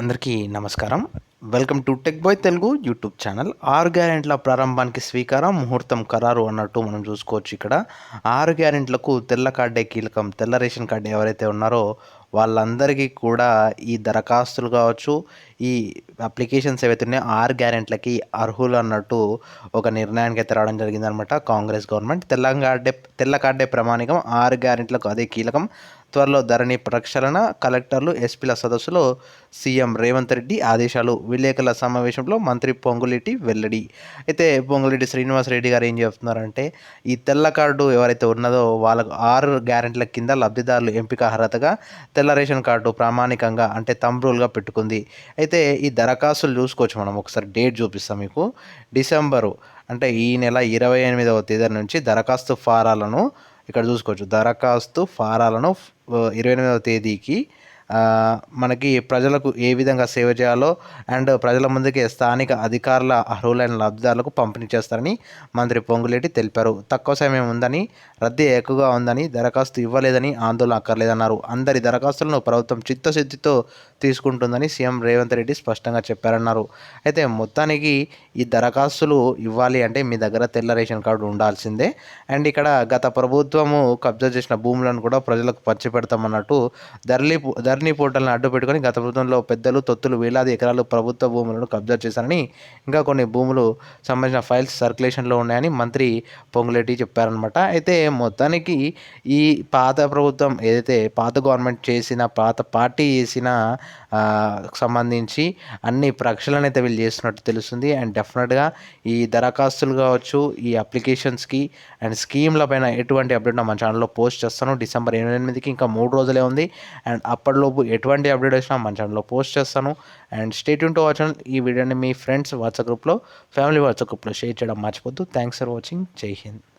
అందరికీ నమస్కారం. Welcome to tech boy Telugu YouTube channel ఆరు గ్యారెంట్ల ప్రారంభానికి స్వీకారం ముహూర్తం ఖరారు అన్నట్టు మనం చూసుకోవచ్చు ఇక్కడ. ఆరు గ్యారెంట్లకు తెల్ల కార్డే కీలకం? తెల్ల రేషన్ కార్డు ఎవరైతే ఉన్నారో వాళ్ళందరికీ కూడా ఈ దరఖాస్తులు కావచ్చు ఈ అప్లికేషన్స్ ఏవైతే ఉన్నాయో ఆరు గ్యారెంట్లకి అర్హులు అన్నట్టు ఒక నిర్ణయానికి అయితే రావడం జరిగిందనమాట కాంగ్రెస్ గవర్నమెంట్. తెల్ల తెల్ల కార్డే ప్రమాణికం ఆరు గ్యారెంట్లకు అదే కీలకం. త్వరలో ధరణి ప్రక్షాళన కలెక్టర్లు ఎస్పీల సదస్సులో సీఎం రేవంత్ రెడ్డి ఆదేశాలు విలేకరుల సమావేశంలో మంత్రి పొంగులేటి వెల్లడి. అయితే పొంగులేటి శ్రీనివాసరెడ్డి గారు ఏం చెప్తున్నారంటే ఈ తెల్ల కార్డు ఎవరైతే ఉన్నదో వాళ్ళకు ఆరు గ్యారెంట్ల కింద లబ్ధిదారులు ఎంపిక అర్హతగా తెల్ల రేషన్ కార్డు ప్రామాణికంగా అంటే తంబ్రూల్గా పెట్టుకుంది. అయితే ఈ దరఖాస్తులు చూసుకోవచ్చు మనం. ఒకసారి డేట్ చూపిస్తాం మీకు. డిసెంబరు అంటే ఈ నెల ఇరవై ఎనిమిదవ తేదీ నుంచి దరఖాస్తు ఫారాలను ఇక్కడ చూసుకోవచ్చు. దరఖాస్తు ఫారాలను ఇరవై ఎనిమిదవ తేదీకి మనకి ప్రజలకు ఏ విధంగా సేవ చేయాలో అండ్ ప్రజల ముందుకే స్థానిక అధికారుల అర్హులైన లబ్ధిదారులకు పంపిణీ చేస్తారని మంత్రి పొంగులేటి తెలిపారు. తక్కువ సమయం ఉందని రద్దీ ఎక్కువగా ఉందని దరఖాస్తు ఇవ్వలేదని ఆందోళన అక్కర్లేదన్నారు. అందరి దరఖాస్తులను ప్రభుత్వం చిత్తశుద్ధితో తీసుకుంటుందని సీఎం రేవంత్ రెడ్డి స్పష్టంగా చెప్పారన్నారు. అయితే మొత్తానికి ఈ దరఖాస్తులు ఇవ్వాలి అంటే మీ దగ్గర తెల్ల రేషన్ కార్డు ఉండాల్సిందే. అండ్ ఇక్కడ గత ప్రభుత్వము కబ్జా చేసిన భూములను కూడా ప్రజలకు పంచిపెడతామన్నట్టు ధరలి ధరణి పోర్టల్ని అడ్డు పెట్టుకుని గత ప్రభుత్వంలో పెద్దలు తొత్తులు వేలాది ఎకరాలు ప్రభుత్వ భూములను కబ్జా చేశారని ఇంకా కొన్ని భూములు సంబంధించిన ఫైల్స్ సర్క్యులేషన్లో ఉన్నాయని మంత్రి పొంగులేటి చెప్పారనమాట అయితే మొత్తానికి ఈ పాత ప్రభుత్వం ఏదైతే పాత గవర్నమెంట్ చేసిన పాత పార్టీ చేసిన సంబంధించి అన్ని ప్రక్షాళన అయితే వీళ్ళు చేస్తున్నట్టు తెలుస్తుంది. అండ్ డెఫినెట్గా ఈ దరఖాస్తులు కావచ్చు ఈ అప్లికేషన్స్కి అండ్ స్కీమ్ల పైన ఎటువంటి అప్డేట్ మన ఛానల్లో పోస్ట్ చేస్తాను. డిసెంబర్ ఎనిమిదికి ఇంకా మూడు రోజులే ఉంది. అండ్ అప్పట్లో అప్పటిలోపు ఎటువంటి అప్డేట్ వచ్చినా మన ఛానల్లో పోస్ట్ చేస్తాను. అండ్ స్టేట్ టు వాచ్ ఈ వీడియోని మీ ఫ్రెండ్స్ వాట్సాప్ గ్రూప్లో ఫ్యామిలీ వాట్సాప్ గ్రూప్లో షేర్ చేయడం మర్చిపోద్దు థ్యాంక్స్ ఫర్ వాచింగ్ జై హింద్